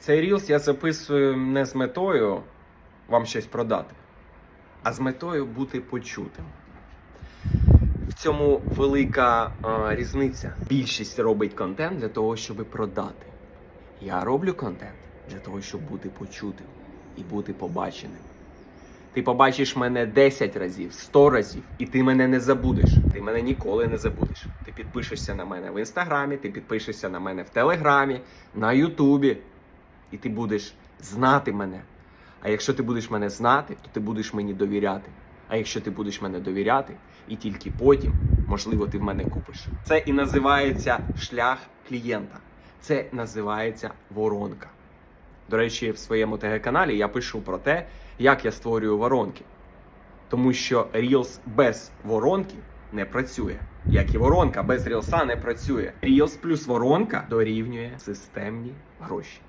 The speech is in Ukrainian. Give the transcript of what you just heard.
Цей рілс я записую не з метою вам щось продати, а з метою бути почутим. В цьому велика е, різниця. Більшість робить контент для того, щоб продати. Я роблю контент для того, щоб бути почутим і бути побаченим. Ти побачиш мене 10 разів, 100 разів, і ти мене не забудеш. Ти мене ніколи не забудеш. Ти підпишешся на мене в інстаграмі, ти підпишешся на мене в телеграмі, на Ютубі, і ти будеш знати мене. А якщо ти будеш мене знати, то ти будеш мені довіряти. А якщо ти будеш мене довіряти, і тільки потім, можливо, ти в мене купиш. Це і називається шлях клієнта. Це називається воронка. До речі, в своєму ТГ-каналі я пишу про те, як я створюю воронки. Тому що Reels без воронки не працює. Як і воронка без рілса не працює. Reels плюс воронка дорівнює системні гроші.